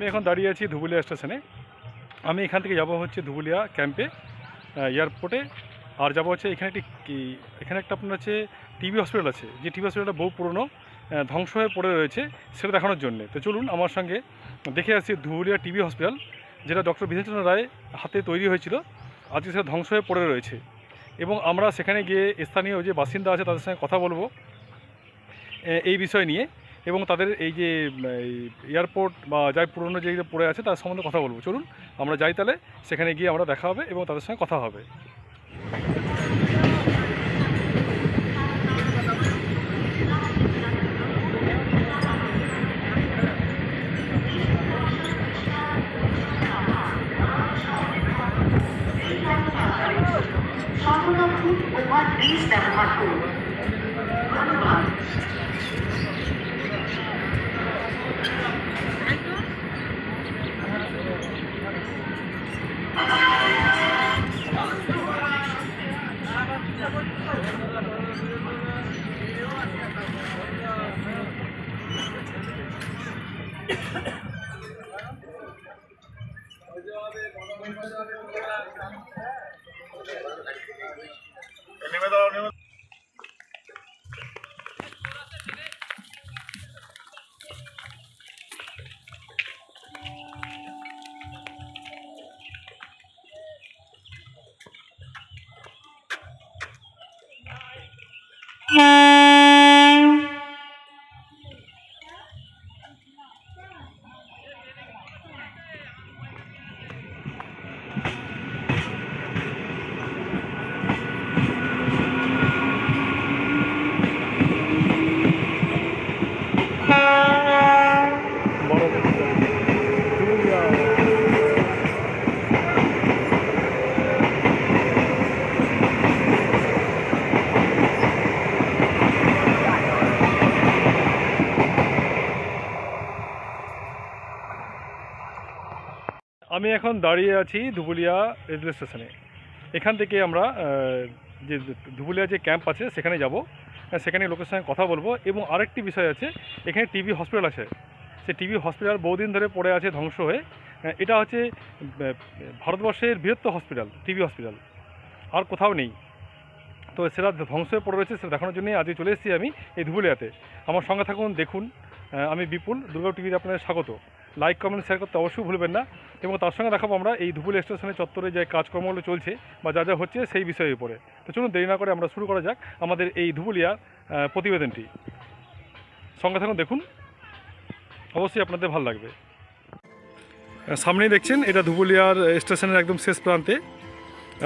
আমি এখন দাঁড়িয়ে আছি ধুবুলিয়া স্টেশনে। আমি এখান থেকে যাব হচ্ছে ধুবুলিয়া ক্যাম্পে এয়ারপোর্টে আর যাব হচ্ছে এখানে একটি এখানে একটা আপনার হচ্ছে টিবি হসপিটাল আছে। যে টিবি হসপিটালটা বহু পুরনো ধ্বংস হয়ে পড়ে রয়েছে, সেটা দেখানোর জন্য। তো চলুন আমার সঙ্গে দেখে আসছি ধুবুলিয়া টিবি হসপিটাল যেটা ডক্টর বিধানচন্দ্র রায় হাতে তৈরি হয়েছিল। আজকে সেটা ধ্বংস হয়ে পড়ে রয়েছে। এবং আমরা সেখানে গিয়ে স্থানীয় যে বাসিন্দা আছে, তাদের সঙ্গে কথা বলব এই বিষয় নিয়ে। এবং তাদের এই যে এয়ারপোর্ট বা যাই পুরনো যে পড়ে আছে তার সম্বন্ধে কথা বলব। চলুন, আমরা যাই তাহলে, সেখানে গিয়ে আমরা দেখা হবে এবং তাদের সঙ্গে কথা হবে। ব্যবহার করুন। আমি এখন দাঁড়িয়ে আছি ধুবুলিয়া রেলওয়ে স্টেশনে। এখান থেকে আমরা যে ধুবুলিয়া যে ক্যাম্প আছে, সেখানে যাব। সেখানে লোকের সঙ্গে কথা বলব। এবং আরেকটি বিষয় আছে, এখানে টিবি হসপিটাল আছে। সে টিবি হসপিটাল বহুদিন ধরে পড়ে আছে, ধ্বংস হয়ে। এটা হচ্ছে ভারতবর্ষের বৃহত্তর হসপিটাল টিবি হসপিটাল। আর কোথাও নেই। তো সেটা ধ্বংস হয়ে পড়ে রয়েছে, সেটা দেখানোর জন্যই আজকে চলে এসেছি আমি এই ধুবুলিয়াতে। আমার সঙ্গে থাকুন, দেখুন। আমি বিপুল দুর্গা টিভিতে আপনাদের স্বাগত। লাইক কমেন্ট শেয়ার করতে অবশ্যই ভুলবেন না। এবং তার সঙ্গে দেখাবো আমরা এই ধুবুল স্টেশনের চত্বরে যে কাজকর্মগুলো চলছে বা যা যা হচ্ছে সেই বিষয়ের উপরে। তো চলুন দেরি না করে আমরা শুরু করা যাক আমাদের এই ধুবুলিয়া প্রতিবেদনটি। সঙ্গে থাকুন, দেখুন। অবশ্যই আপনাদের ভালো লাগবে। সামনেই দেখছেন, এটা ধুবুলিয়ার স্টেশনের একদম শেষ প্রান্তে।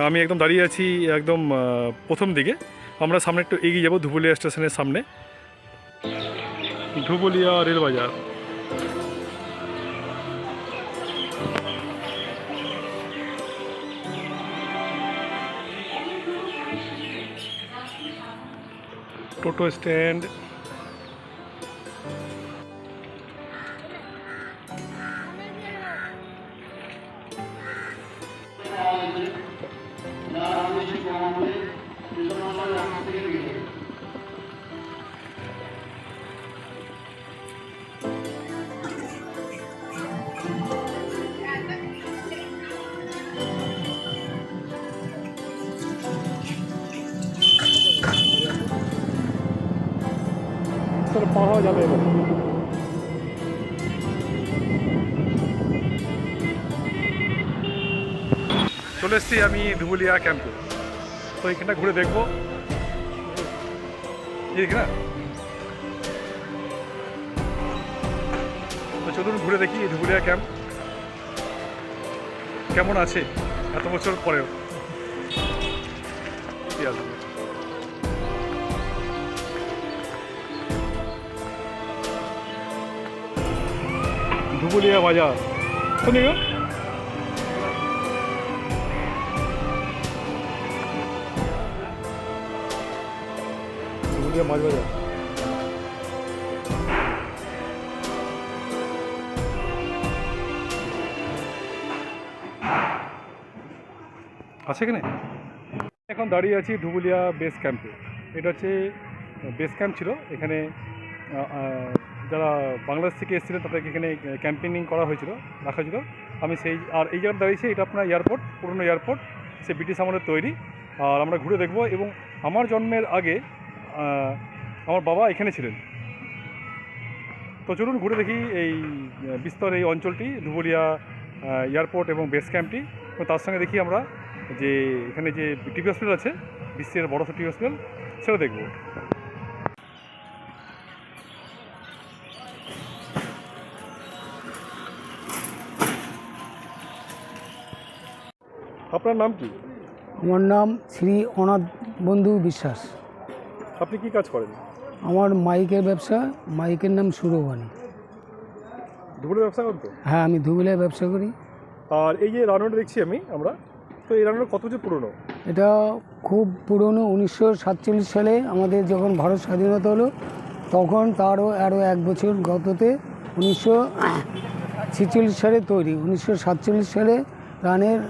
আমি একদম দাঁড়িয়ে আছি একদম প্রথম দিকে। আমরা সামনে একটু এগিয়ে যাব ধুবুলিয়া স্টেশনের সামনে। ধুবুলিয়া রেলবাজার। Toto stand. তোর পাওয়া যাবে চলে এসেছি আমি ধুবুলিয়া ক্যাম্পে। তো এখানটা ঘুরে দেখব। এই না? তো চলুন ঘুরে দেখি ধুবুলিয়া ক্যাম্প। কেমন আছে? এত বছর পরেও। কি আসবে ধুবুলিয়া বাজার। শুনি গো। মাছ বাজার। আছে এখানে এখন দাঁড়িয়ে আছি ধুবুলিয়া বেস ক্যাম্পে এটা হচ্ছে বেস ক্যাম্প ছিল। এখানে যারা বাংলাদেশ থেকে এসেছিলেন, তাদেরকে এখানে ক্যাম্পেনিং করা হয়েছিল, রাখা হয়েছিল। আমি সেই, আর এই জায়গাটা দাঁড়িয়েছি, এটা আপনার এয়ারপোর্ট পুরনো এয়ারপোর্ট সে ব্রিটিশ আমলের তৈরি। আর আমরা ঘুরে দেখব এবং আমার জন্মের আগে আমার বাবা এখানে ছিলেন। তো চলুন ঘুরে দেখি এই বিস্তর এই অঞ্চলটি ধুবুলিয়া এয়ারপোর্ট এবং বেস ক্যাম্পটি তার সঙ্গে দেখি আমরা যে এখানে যে টিভি হসপিটাল আছে, বিশ্বের বড় টিভি হসপিটাল সেটা দেখব। আপনার নাম কি? আমার নাম শ্রী অনাথ বন্ধু বিশ্বাস। আপনি কি কাজ করেন? আমার মাইকের ব্যবসা মাইকের নাম সুরবাণী। ধুবুলিয়া ব্যবসা করেন তো? হ্যাঁ আমি ধুবুলিয়ায় ব্যবসা করি। আর এই যে রান্নাটা দেখছি আমি আমরা তো এই রান্নাটা কত বছর পুরনো? এটা খুব পুরনো উনিশশো সাতচল্লিশ সালে আমাদের যখন ভারত স্বাধীনতা হলো তখন তারও আরও এক বছর গততে উনিশশো ছেচল্লিশ সালে তৈরি উনিশশো সাতচল্লিশ সালে রানের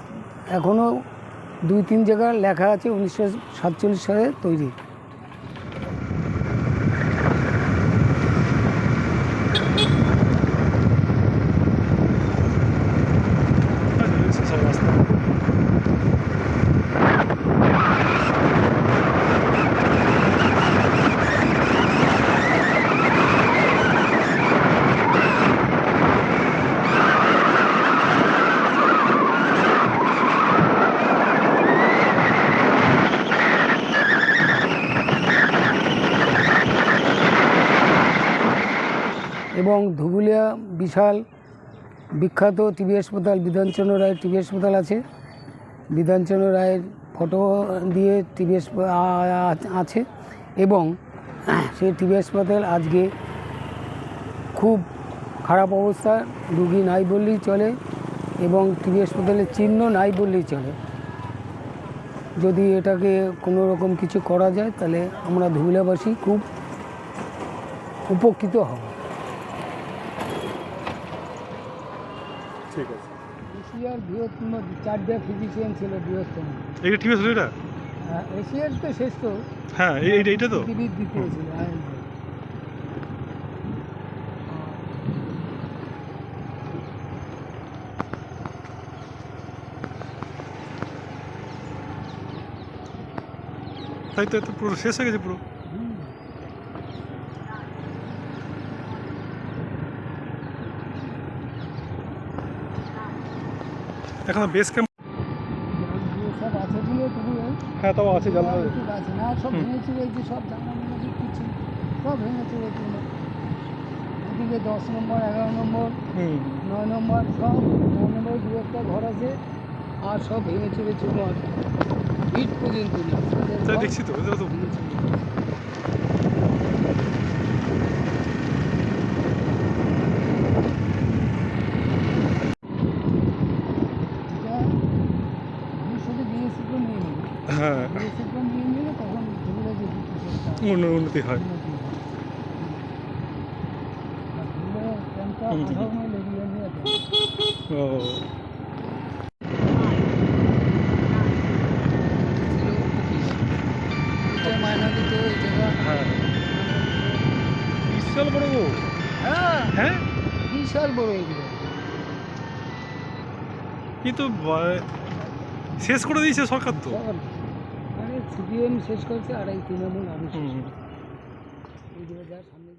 এখনও দুই তিন জায়গায় লেখা আছে উনিশশো সাতচল্লিশ সালে তৈরি এবং ধুবুলিয়া বিশাল বিখ্যাত টিভি হাসপাতাল, বিধানচন্দ্র রায়ের টিভি হাসপাতাল আছে। বিধানচন্দ্র রায়ের ফটো দিয়ে টিভি আছে এবং সেই টিভি হাসপাতাল আজকে খুব খারাপ অবস্থা, রুগী নাই বললেই চলে এবং টিভি হাসপাতালের চিহ্ন নাই বললেই চলে। যদি এটাকে কোনো রকম কিছু করা যায়, তাহলে আমরা ধুলাবাসী খুব উপকৃত হব। ঠিক আছে। এশিয়ার বৃহত্তম চারটা ফিজিশিয়ান ছিল বৃহত্তম। এইটা ঠিক আছে এটা? হ্যাঁ, এশিয়ার তো শেষ তো। হ্যাঁ এই এইটা- এইটা তো? পৃথিবীর দ্বিতীয় ছিল তাই তো পুরো শেষ হয়ে গেছে পুরো হুম। এখন বেস ক্যাম্প হ্যাঁ তাও আছে একটু আছে না সব ভেঙে যে সব কিছু সব ভেঙে এদিকে দশ নম্বর এগারো নম্বর নয় নম্বর সব নয় নম্বর দু একটা ঘর আছে। আর সব ভেঙে আছে ইট পর্যন্ত নেই দেখছি তো এটা তো ভেঙে চুরে। এটা ভবিষ্যতে বিএসসিকেও নিয়ে নেবে হ্যাঁ বিএসসিকেও নিয়ে নিলে তখন ধুবুলে যে কিছু উন্ন- উন্নতি হয় উন্নতি হয়। আর ধুবুলে ক্যাম্পটা হুম, হুম। আঠারো মাইল এরিয়া নিয়ে আছে ও হ্যাঁ। বিশাল বড় গো হ্যাঁ। হ্যাঁ? বিশাল বড় এরিয়া কিন্তু শেষ করে দিয়েছে সরকার তো। সিপিএম শেষ করছে আর এই তৃণমূল আমি শেষ। করছে। এই সামনে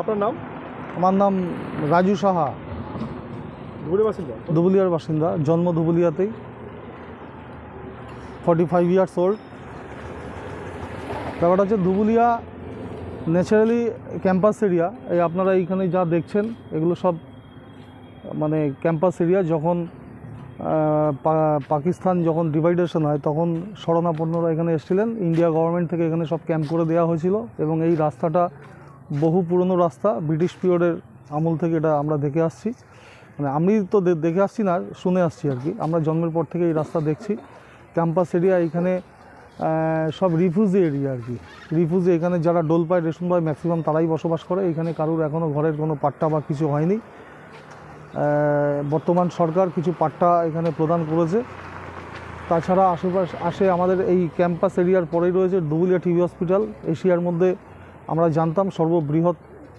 আপনার নাম? আমার নাম রাজু সাহা। ঘুরে বাসিন্দা? ধুবুলিয়ার বাসিন্দা। জন্ম ধুবুলিয়াতেই। ফর্টি ফাইভ ইয়ার্স ওল্ড ব্যাপারটা হচ্ছে ধুবুলিয়া ন্যাচারালি ক্যাম্পাস এরিয়া এই আপনারা এইখানে যা দেখছেন, এগুলো সব মানে ক্যাম্পাস এরিয়া যখন পাকিস্তান যখন ডিভাইডেশন হয়, তখন শরণাপন্নরা এখানে এসেছিলেন। ইন্ডিয়া গভর্নমেন্ট থেকে এখানে সব ক্যাম্প করে দেওয়া হয়েছিল এবং এই রাস্তাটা বহু পুরনো রাস্তা। ব্রিটিশ পিরিয়ডের আমল থেকে এটা আমরা দেখে আসছি। মানে আমি তো দেখে আসছি না, শুনে আসছি আর কি। আমরা জন্মের পর থেকে এই রাস্তা দেখছি। ক্যাম্পাস এরিয়া এখানে সব রিফিউজি এরিয়া আর কি। রিফিউজি এখানে যারা ডোল পায় রেশন পায় ম্যাক্সিমাম তারাই বসবাস করে। এখানে কারোর এখনও ঘরের কোনো পাট্টা বা কিছু হয়নি। বর্তমান সরকার কিছু পাট্টা এখানে প্রদান করেছে। তাছাড়া আশেপাশ আসে আমাদের এই ক্যাম্পাস এরিয়ার পরেই রয়েছে ডুবুলিয়া টিভি হসপিটাল। এশিয়ার মধ্যে আমরা জানতাম সর্ববৃহৎ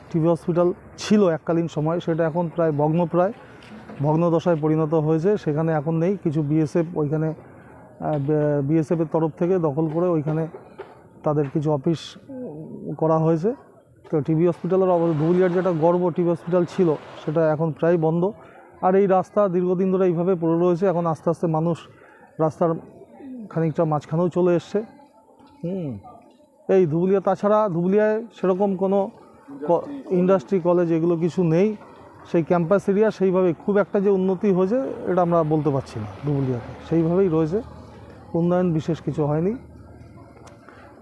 টিভি হসপিটাল ছিল এককালীন সময়। সেটা এখন প্রায় ভগ্নপ্রায়, ভগ্নদশায় পরিণত হয়েছে। সেখানে এখন নেই। কিছু বিএসএফ ওইখানে বিএসএফের তরফ থেকে দখল করে ওইখানে তাদের কিছু অফিস করা হয়েছে। তো টিভি হসপিটালের অবস্থা যেটা গর্ব টিভি হসপিটাল ছিল, সেটা এখন প্রায় বন্ধ। আর এই রাস্তা দীর্ঘদিন ধরে এইভাবে পড়ে রয়েছে, এখন আস্তে আস্তে মানুষ রাস্তার খানিকটা মাঝখানেও চলে এসছে। হুম। এই ধুবুলিয়া, তাছাড়া ধুবুলিয়ায় সেরকম কোনো ইন্ডাস্ট্রি কলেজ এগুলো কিছু নেই। সেই ক্যাম্পাস এরিয়া সেইভাবে খুব একটা যে উন্নতি হয়েছে, এটা আমরা বলতে পারছি না ধুবুলিয়াতে। সেইভাবেই রয়েছে। উন্নয়ন বিশেষ কিছু হয়নি।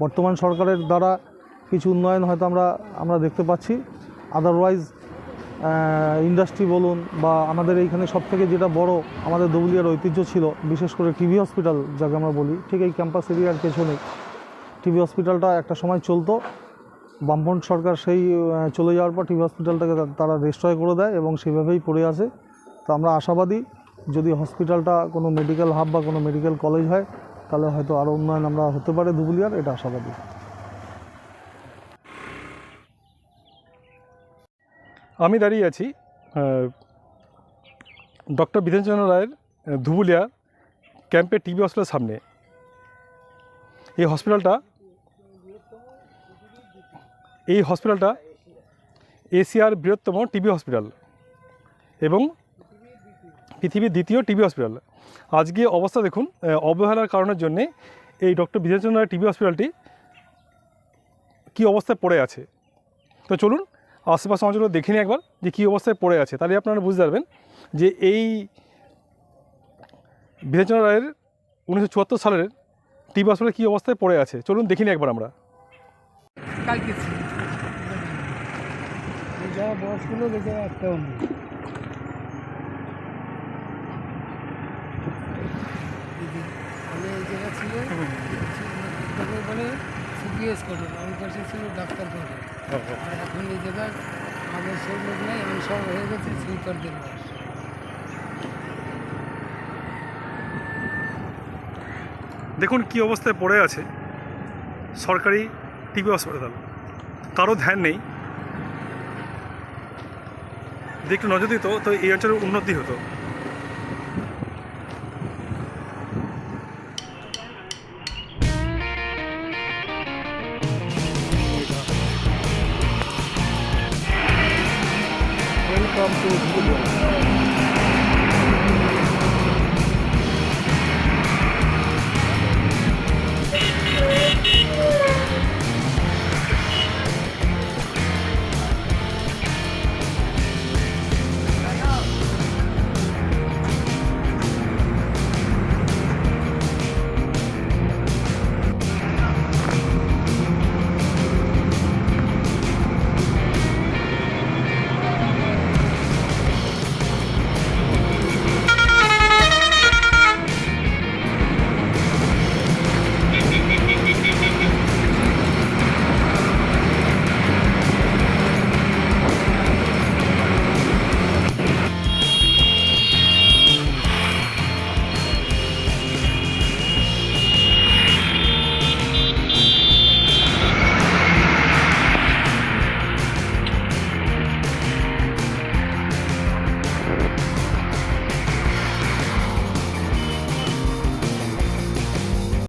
বর্তমান সরকারের দ্বারা কিছু উন্নয়ন হয়তো আমরা আমরা দেখতে পাচ্ছি। আদারওয়াইজ ইন্ডাস্ট্রি বলুন বা আমাদের এইখানে সব থেকে যেটা বড় আমাদের দৌলিয়ার ঐতিহ্য ছিল, বিশেষ করে টিভি হসপিটাল যাকে আমরা বলি, ঠিক এই ক্যাম্পাস এরিয়ার পেছনে টিভি হসপিটালটা একটা সময় চলতো বামফ্রন্ট সরকার সেই চলে যাওয়ার পর টিভি হসপিটালটাকে তারা রেস্ট্রয় করে দেয় এবং সেভাবেই পড়ে আছে। তো আমরা আশাবাদী, যদি হসপিটালটা কোনো মেডিকেল হাব বা কোনো মেডিকেল কলেজ হয় তাহলে হয়তো আরও উন্নয়ন আমরা হতে পারে ধুবুলিয়ার, এটা আশাবাদী। আমি দাঁড়িয়ে আছি ডক্টর বিধানচন্দ্র রায়ের ধুবুলিয়া ক্যাম্পের টিবি হসপিটালের সামনে। এই হসপিটালটা এই হসপিটালটা এশিয়ার বৃহত্তম টিবি হসপিটাল এবং পৃথিবীর দ্বিতীয় টিবি হসপিটাল। আজকে অবস্থা দেখুন অবহেলার কারণের জন্যে এই ডক্টর বিধানচন্দ্র রায় টিবি হসপিটালটি কী অবস্থায় পড়ে আছে। তো চলুন আশেপাশে অঞ্চলগুলো দেখে নিই একবার যে কী অবস্থায় পড়ে আছে। তাহলে আপনারা বুঝতে পারবেন যে এই বিধানচন্দ্র রায়ের উনিশশো চুয়াত্তর সালের টিবি হসপিটাল কী অবস্থায় পড়ে আছে। চলুন দেখে নিই একবার আমরা। কালকে যারা বয়সগুলো দেখে একটাও নেই এই আমি এই জায়গা ছিল। ডাক্তার বলে আমার পাশে ছিল ডাক্তার করে আর এখন এই জায়গায় আমাদের সেই লোক নেই আমি সব হয়ে গেছে বয়স। দেখুন কী অবস্থায় পড়ে আছে সরকারি টিবি হসপিটাল কারও ধ্যান নেই। যদি একটু নজর দিত তো এই অঞ্চলের উন্নতি হতো।